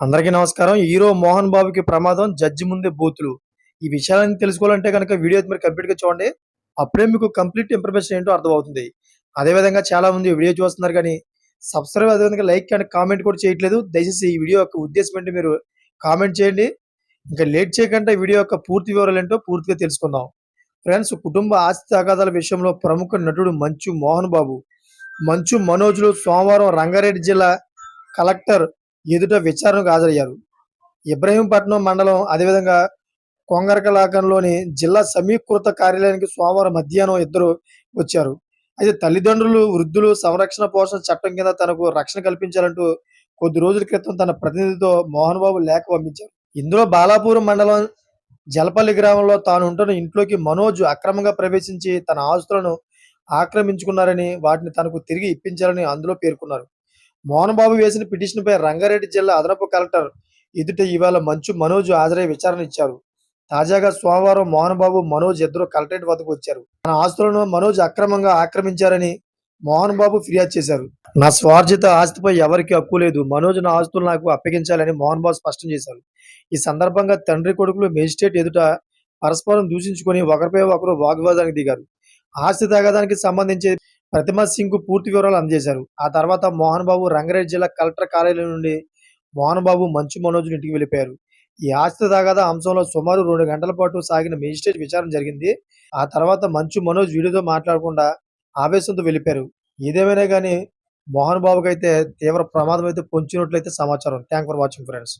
అందరికీ నమస్కారం. హీరో మోహన్ బాబుకి ప్రమాదం జడ్జి ముందే బూతులు. ఈ విషయాలను తెలుసుకోవాలంటే కనుక వీడియో మీరు కంప్లీట్గా చూడండి. అప్పుడే మీకు కంప్లీట్ ఇన్ఫర్మేషన్ ఏంటో అర్థమవుతుంది. అదేవిధంగా చాలా మంది వీడియో చూస్తున్నారు కానీ సబ్స్క్రైబ్ అదేవిధంగా లైక్ అండ్ కామెంట్ కూడా చేయట్లేదు. దయచేసి ఈ వీడియో యొక్క ఉద్దేశం ఏంటి మీరు కామెంట్ చేయండి. ఇంకా లేట్ చేయకుండా వీడియో యొక్క పూర్తి వివరాలు ఏంటో పూర్తిగా తెలుసుకుందాం. ఫ్రెండ్స్ కుటుంబ ఆస్తి తగాదాల విషయంలో ప్రముఖ నటుడు మంచు మోహన్ బాబు. మంచు మనోజులు సోమవారం రంగారెడ్డి జిల్లా కలెక్టర్ ఎదుట విచారణకు హాజరయ్యారు. ఇబ్రహీంపట్నం మండలం అదేవిధంగా కొంగరకలాకంలోని జిల్లా సమీకృత కార్యాలయానికి సోమవారం మధ్యాహ్నం ఇద్దరు వచ్చారు. అయితే తల్లిదండ్రులు వృద్ధులు సంరక్షణ పోషణ చట్టం కింద తనకు రక్షణ కల్పించాలంటూ కొద్ది రోజుల క్రితం తన ప్రతినిధితో మోహన్ బాబు లేఖ పంపించారు. ఇందులో బాలాపూర్ మండలం జలపల్లి గ్రామంలో తాను ఉంటున్న ఇంట్లోకి మనోజ్ అక్రమంగా ప్రవేశించి తన ఆస్తులను ఆక్రమించుకున్నారని వాటిని తనకు తిరిగి ఇప్పించాలని అందులో పేర్కొన్నారు. మోహన్ బాబు వేసిన పిటిషన్ పై రంగారెడ్డి జిల్లా అదనపు కలెక్టర్ ఎదుట ఇవాళ మంచు మనోజ్ హాజరై విచారణ ఇచ్చారు. తాజాగా సోమవారం మోహన్ బాబు మనోజ్ ఇద్దరు కలెక్టరేట్ వద్దకు వచ్చారు. తన ఆస్తులను మనోజ్ అక్రమంగా ఆక్రమించారని మోహన్ బాబు ఫిర్యాదు చేశారు. నా స్వార్జిత ఆస్తిపై ఎవరికి హక్కు లేదు. మనోజ్ నా ఆస్తులు నాకు అప్పగించాలని మోహన్ బాబు స్పష్టం చేశారు. ఈ సందర్భంగా తండ్రి కొడుకులు మేజిస్ట్రేట్ ఎదుట పరస్పరం దూషించుకొని ఒకరిపై ఒకరు వాగ్వాదానికి దిగారు. ఆస్తి తగాదానికి సంబంధించి ప్రతిమ సింగ్కు పూర్తి వివరాలు అందజేశారు. ఆ తర్వాత మోహన్ బాబు రంగారెడ్డి జిల్లా కలెక్టర్ కార్యాలయం నుండి మోహన్ బాబు మంచు మనోజ్ ఇంటికి వెళ్ళిపోయారు. ఈ ఆస్తి దాగాదా అంశంలో సుమారు రెండు గంటల పాటు సాగిన మేజిస్ట్రేట్ విచారణ జరిగింది. ఆ తర్వాత మంచు మనోజ్ వీడియోతో మాట్లాడకుండా ఆవేశంతో వెళ్ళిపోయారు. ఏదేమైనా కానీ మోహన్ బాబుకి అయితే తీవ్ర ప్రమాదం అయితే పొంచినట్లయితే సమాచారం. Thank for watching friends.